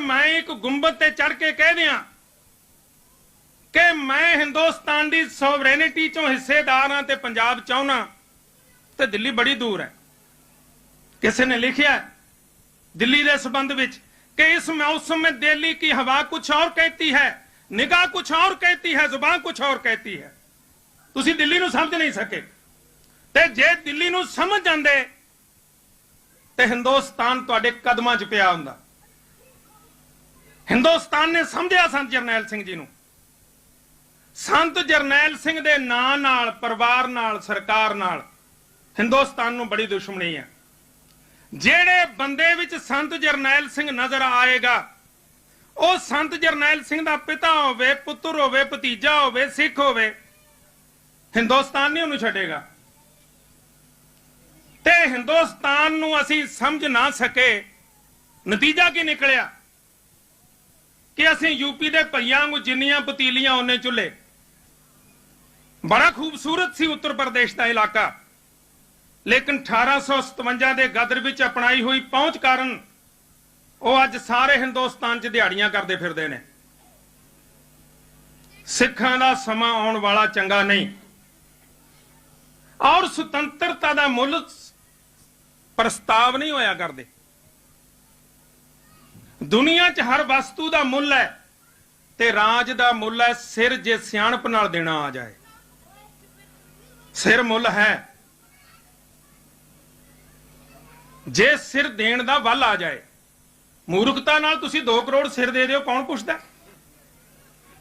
ਮੈਂ ਇੱਕ ਗੁੰਬਦ ਤੇ ਚੜ ਕੇ ਕਹਿ ਦਿਆਂ ਕਿ ਮੈਂ ਹਿੰਦੁਸਤਾਨ ਦੀ ਸੋਵਰੇਨਿਟੀ ਚੋਂ ਹਿੱਸੇਦਾਰ ਹਾਂ ਤੇ ਪੰਜਾਬ ਚਾਹੁੰਨਾ ਤੇ ਦਿੱਲੀ ਬੜੀ ਦੂਰ ਹੈ ਕਿਸੇ ਨੇ ਲਿਖਿਆ ਹੈ, ਦਿੱਲੀ ਦੇ ਸੰਬੰਧ ਵਿੱਚ कि इस मौसम में दिल्ली की हवा कुछ और कहती है निगाह कुछ और कहती है जुबान कुछ और कहती है ਤੁਸੀਂ ਦਿੱਲੀ ਨੂੰ ਸਮਝ ਨਹੀਂ ਸਕੇ ਤੇ ਜੇ ਦਿੱਲੀ ਨੂੰ ਸਮਝ ਜਾਂਦੇ ਤੇ ਹਿੰਦੁਸਤਾਨ ਤੁਹਾਡੇ ਕਦਮਾਂ 'ਚ ਪਿਆ ਹੁੰਦਾ ਹਿੰਦੁਸਤਾਨ ਨੇ ਸਮਝਿਆ ਸੰਤ ਜਰਨੈਲ ਸਿੰਘ ਜੀ ਨੂੰ। ਸੰਤ ਜਰਨੈਲ ਸਿੰਘ ਦੇ ਨਾਂ ਨਾਲ, ਪਰਿਵਾਰ ਨਾਲ, ਸਰਕਾਰ ਨਾਲ ਹਿੰਦੁਸਤਾਨ ਨੂੰ ਬੜੀ ਦੁਸ਼ਮਣੀ ਹੈ। ਜਿਹੜੇ ਬੰਦੇ ਵਿੱਚ ਸੰਤ ਜਰਨੈਲ ਸਿੰਘ ਨਜ਼ਰ ਆਏਗਾ, ਉਹ ਸੰਤ ਜਰਨੈਲ ਸਿੰਘ ਦਾ ਪਿਤਾ ਹੋਵੇ, ਪੁੱਤਰ ਹੋਵੇ, ਭਤੀਜਾ ਹੋਵੇ, ਸਿੱਖ ਹੋਵੇ, ਹਿੰਦੁਸਤਾਨ ਨਹੀਂ ਉਹਨੂੰ ਛੱਡੇਗਾ। ਤੇ ਹਿੰਦੁਸਤਾਨ ਨੂੰ ਅਸੀਂ ਸਮਝ ਨਾ ਸਕੇ, ਨਤੀਜਾ ਕੀ ਨਿਕਲਿਆ? ਅਸੀਂ ਯੂਪੀ ਦੇ ਭਈਆਂ ਨੂੰ ਜਿੰਨੀਆਂ ਪਤੀਲੀਆਂ ਉਹਨੇ ਚੁੱਲੇ ਬੜਾ ਖੂਬਸੂਰਤ ਸੀ ਉੱਤਰ ਪ੍ਰਦੇਸ਼ ਦਾ ਇਲਾਕਾ। ਲੇਕਿਨ 1857 ਦੇ ਗਦਰ ਵਿੱਚ ਅਪਣਾਈ ਹੋਈ ਪਹੁੰਚ ਕਾਰਨ ਉਹ ਅੱਜ ਸਾਰੇ ਹਿੰਦੁਸਤਾਨ 'ਚ ਦਿਹਾੜੀਆਂ ਕਰਦੇ ਫਿਰਦੇ ਨੇ। ਸਿੱਖਾਂ ਦਾ ਸਮਾਂ ਆਉਣ ਵਾਲਾ ਚੰਗਾ ਨਹੀਂ। ਔਰ ਸੁਤੰਤਰਤਾ ਦਾ ਮੁੱਲ ਪ੍ਰਸਤਾਵ ਨਹੀਂ ਹੋਇਆ ਕਰਦੇ। ਦੁਨੀਆ 'ਚ ਹਰ ਵਸਤੂ ਦਾ ਮੁੱਲ ਹੈ ਤੇ ਰਾਜ ਦਾ ਮੁੱਲ ਹੈ ਸਿਰ ਜੇ ਸਿਆਣਪ ਨਾਲ ਦੇਣਾ ਆ ਜਾਏ। ਸਿਰ ਮੁੱਲ ਹੈ। ਜੇ ਸਿਰ ਦੇਣ ਦਾ ਵੱਲ ਆ ਜਾਏ, ਮੂਰਖਤਾ ਨਾਲ ਤੁਸੀਂ 2 ਕਰੋੜ ਸਿਰ ਦੇ ਦਿਓ, ਕੌਣ ਪੁੱਛਦਾ?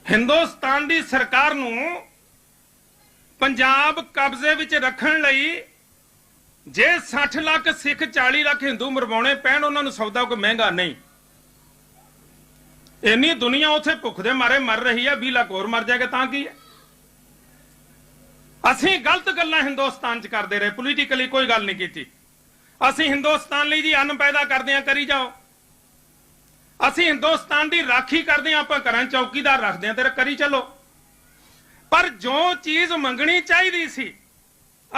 ਹਿੰਦੁਸਤਾਨ ਦੀ ਸਰਕਾਰ ਨੂੰ ਪੰਜਾਬ ਕਬਜ਼ੇ ਵਿੱਚ ਰੱਖਣ ਲਈ ਜੇ 60 ਲੱਖ, ਸਿੱਖ 40 ਲੱਖ ਹਿੰਦੂ ਮਰਵਾਉਣੇ ਪੈਣ, ਉਹਨਾਂ ਨੂੰ ਸੌਦਾ ਕੋਈ ਮਹਿੰਗਾ ਨਹੀਂ। ਇੰਨੀ ਦੁਨੀਆ ਉੱਥੇ ਭੁੱਖ ਦੇ ਮਾਰੇ ਮਰ ਰਹੀ ਹੈ 20 ਲੱਖ ਹੋਰ ਮਰ ਜਾਏਗਾ, ਤਾਂ ਕੀ ਹੈ? ਅਸੀਂ ਗਲਤ ਗੱਲਾਂ ਹਿੰਦੁਸਤਾਨ 'ਚ ਕਰਦੇ ਰਹੇ ਪੋਲੀਟੀਕਲੀ ਕੋਈ ਗੱਲ ਨਹੀਂ ਕੀਤੀ। ਅਸੀਂ ਹਿੰਦੁਸਤਾਨ ਲਈ ਜੀ ਅੰਨ ਪੈਦਾ ਕਰਦੇ ਆ ਕਰੀ ਜਾਓ। ਅਸੀਂ ਹਿੰਦੁਸਤਾਨ ਦੀ ਰਾਖੀ ਕਰਦੇ ਆ ਆਪਾਂ ਘਰਾਂ ਚੌਕੀਦਾਰ ਰੱਖਦੇ ਆ ਤੇਰਾ ਕਰੀ ਚੱਲੋ। ਪਰ ਜੋ ਚੀਜ਼ ਮੰਗਣੀ ਚਾਹੀਦੀ ਸੀ,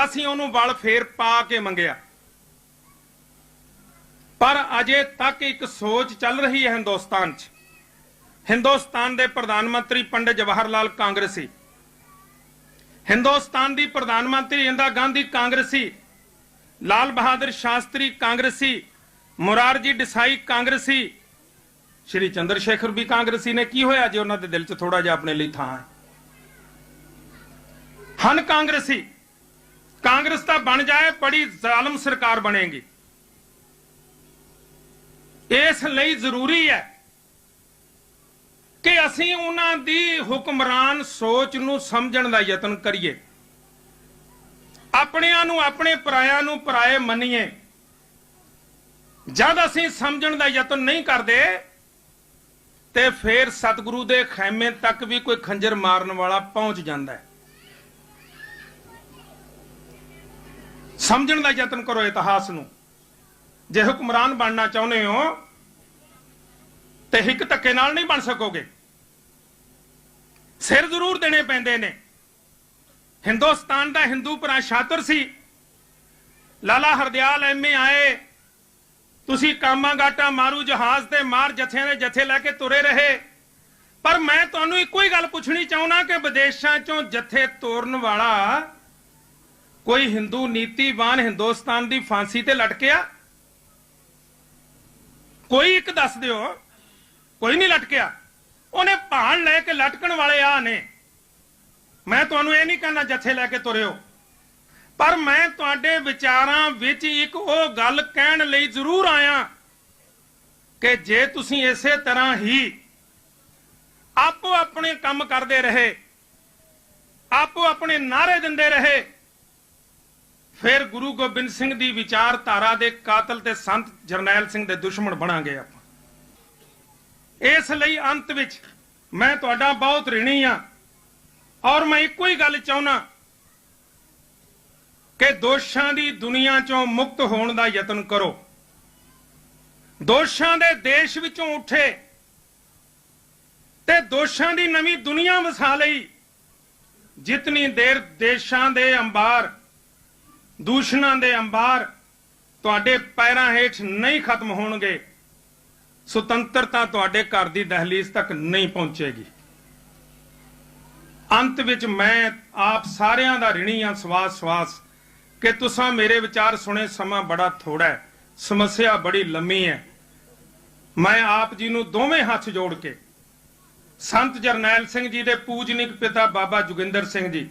ਅਸੀਂ ਉਹਨੂੰ ਵਲ ਫੇਰ ਪਾ ਕੇ ਮੰਗਿਆ। ਪਰ ਅਜੇ ਤੱਕ ਇੱਕ ਸੋਚ ਚੱਲ ਰਹੀ ਹੈ ਹਿੰਦੁਸਤਾਨ 'ਚ। ਹਿੰਦੁਸਤਾਨ ਦੇ ਪ੍ਰਧਾਨ ਮੰਤਰੀ ਪੰਡਿਤ ਜਵਾਹਰ ਲਾਲ ਕਾਂਗਰਸੀ। ਹਿੰਦੁਸਤਾਨ ਦੀ ਪ੍ਰਧਾਨ ਮੰਤਰੀ ਇੰਦਰਾ ਗਾਂਧੀ ਕਾਂਗਰਸੀ, ਲਾਲ ਬਹਾਦਰ ਸ਼ਾਸਤਰੀ ਕਾਂਗਰਸੀ, ਮੁਰਾਰਜੀ ਡਿਸਾਈ ਕਾਂਗਰਸੀ, ਸ਼੍ਰੀ ਚੰਦਰ ਸ਼ੇਖਰ ਵੀ ਕਾਂਗਰਸੀ ਨੇ। ਕੀ ਹੋਇਆ ਜੇ ਉਹਨਾਂ ਦੇ ਦਿਲ 'ਚ ਥੋੜਾ ਜਿਹਾ ਆਪਣੇ ਲਈ ਥਾਂ ਹੈ? ਹਨ ਕਾਂਗਰਸੀ, ਕਾਂਗਰਸ ਤਾਂ ਬਣ ਜਾਏ, ਬੜੀ ਜ਼ਾਲਮ ਸਰਕਾਰ ਬਣੇਗੀ। ਇਸ ਲਈ ਜ਼ਰੂਰੀ ਹੈ ਕਿ ਅਸੀਂ ਉਹਨਾਂ ਦੀ ਹੁਕਮਰਾਨ ਸੋਚ ਨੂੰ ਸਮਝਣ ਦਾ ਯਤਨ ਕਰੀਏ। ਆਪਣਿਆਂ ਨੂੰ, ਆਪਣੇ ਪਰਾਇਆਂ ਨੂੰ ਪਰਾਏ ਮੰਨੀਏ। ਜਦ ਅਸੀਂ ਸਮਝਣ ਦਾ ਯਤਨ ਨਹੀਂ ਕਰਦੇ, ਤੇ ਫਿਰ ਸਤਿਗੁਰੂ ਦੇ ਖੈਮੇ ਤੱਕ ਵੀ ਕੋਈ ਖੰਜਰ ਮਾਰਨ ਵਾਲਾ ਪਹੁੰਚ ਜਾਂਦਾ ਹੈ। ਸਮਝਣ ਦਾ ਯਤਨ ਕਰੋ ਇਤਿਹਾਸ ਨੂੰ। ਜੇ ਹੁਕਮਰਾਨ ਬਣਨਾ ਚਾਹੁੰਦੇ ਹੋ ਤੇ ਹਿੱਕ ਧੱਕੇ ਨਾਲ ਨਹੀਂ ਬਣ ਸਕੋਗੇ। ਸਿਰ ਜ਼ਰੂਰ ਦੇਣੇ ਪੈਂਦੇ ਨੇ। ਹਿੰਦੁਸਤਾਨ ਦਾ ਹਿੰਦੂ ਭਰਾ ਸ਼ਾਤਰ ਸੀ। ਲਾਲਾ ਹਰਦਿਆਲ ਐਮਏ ਆਏ। ਤੁਸੀਂ ਕਾਮਾ ਗਾਟਾ ਮਾਰੂ ਜਹਾਜ਼ ਤੇ ਮਾਰ ਜਥਿਆਂ ਦੇ ਜਥੇ ਲੈ ਕੇ ਤੁਰੇ ਰਹੇ। ਪਰ ਮੈਂ ਤੁਹਾਨੂੰ ਇੱਕੋ ਹੀ ਗੱਲ ਪੁੱਛਣੀ ਚਾਹੁੰਦਾ ਕਿ ਵਿਦੇਸ਼ਾਂ ਚੋਂ ਜਥੇ ਤੋਰਨ ਵਾਲਾ ਕੋਈ ਹਿੰਦੂ ਨੀਤੀਵਾਨ ਹਿੰਦੁਸਤਾਨ ਦੀ ਫਾਂਸੀ ਤੇ ਲਟਕਿਆ? ਕੋਈ ਇੱਕ ਦੱਸ ਦਿਓ। ਕੋਈ ਨਹੀਂ ਲਟਕਿਆ। ਉਹਨੇ ਭਾਣ ਲੈ ਕੇ ਲਟਕਣ ਵਾਲੇ ਆ ਨੇ। ਮੈਂ ਤੁਹਾਨੂੰ ਇਹ ਨਹੀਂ ਕਹਿੰਦਾ ਜੱਥੇ ਲੈ ਕੇ ਤੁਰਿਓ ਪਰ ਮੈਂ ਤੁਹਾਡੇ ਵਿਚਾਰਾਂ ਵਿੱਚ ਇੱਕ ਉਹ ਗੱਲ ਕਹਿਣ ਲਈ ਜ਼ਰੂਰ ਆਇਆ ਕਿ ਜੇ ਤੁਸੀਂ ਇਸੇ ਤਰ੍ਹਾਂ ਹੀ ਆਪੋ ਆਪਣੇ ਕੰਮ ਕਰਦੇ ਰਹੇ ਆਪੋ ਆਪਣੇ ਨਾਰੇ ਦਿੰਦੇ ਰਹੇ, ਫਿਰ ਗੁਰੂ ਗੋਬਿੰਦ ਸਿੰਘ ਦੀ ਵਿਚਾਰਧਾਰਾ ਦੇ ਕਾਤਲ ਤੇ ਸੰਤ ਜਰਨੈਲ ਸਿੰਘ ਦੇ ਦੁਸ਼ਮਣ ਬਣਾਂਗੇ ਆਪਾਂ। ਇਸ ਲਈ ਅੰਤ ਵਿੱਚ ਮੈਂ ਤੁਹਾਡਾ ਬਹੁਤ ਰਿਣੀ ਆ ਔਰ ਮੈਂ ਇੱਕੋ ਹੀ ਗੱਲ ਚਾਹੁੰਨਾ ਕਿ ਦੋਸ਼ਾਂ ਦੀ ਦੁਨੀਆ ਚੋਂ ਮੁਕਤ ਹੋਣ ਦਾ ਯਤਨ ਕਰੋ। ਦੋਸ਼ਾਂ ਦੇ ਦੇਸ਼ ਵਿੱਚੋਂ ਉੱਠੇ ਤੇ ਦੋਸ਼ਾਂ ਦੀ ਨਵੀਂ ਦੁਨੀਆ ਵਸਾ ਲਈ। ਜਿਤਨੀ ਦੇਰ ਦੇਸ਼ਾਂ ਦੇ ਅੰਬਾਰ, ਦੂਸ਼ਣਾਂ ਦੇ ਅੰਬਾਰ ਤੁਹਾਡੇ ਪੈਰਾਂ ਹੇਠ ਨਹੀਂ ਖਤਮ ਹੋਣਗੇ ਸੁਤੰਤਰਤਾ ਤੁਹਾਡੇ ਘਰ ਦੀ ਦਹਲੀਜ਼ ਤੱਕ ਨਹੀਂ ਪਹੁੰਚੇਗੀ। ਅੰਤ ਵਿੱਚ ਮੈਂ ਆਪ ਸਾਰਿਆਂ ਦਾ ਰਿਣੀ ਆ ਸਵਾਸ ਸਵਾਸ। ਕਿ ਤੁਸੀਂ ਮੇਰੇ ਵਿਚਾਰ ਸੁਣੇ, ਸਮਾਂ ਬੜਾ ਥੋੜਾ ਹੈ, ਸਮੱਸਿਆ ਬੜੀ ਲੰਮੀ ਹੈ। ਮੈਂ ਆਪ ਜੀ ਨੂੰ ਦੋਵੇਂ ਹੱਥ ਜੋੜ ਕੇ ਸੰਤ ਜਰਨੈਲ ਸਿੰਘ ਜੀ ਦੇ ਪੂਜਨਿਕ ਪਿਤਾ ਬਾਬਾ ਜੋਗਿੰਦਰ ਸਿੰਘ ਜੀ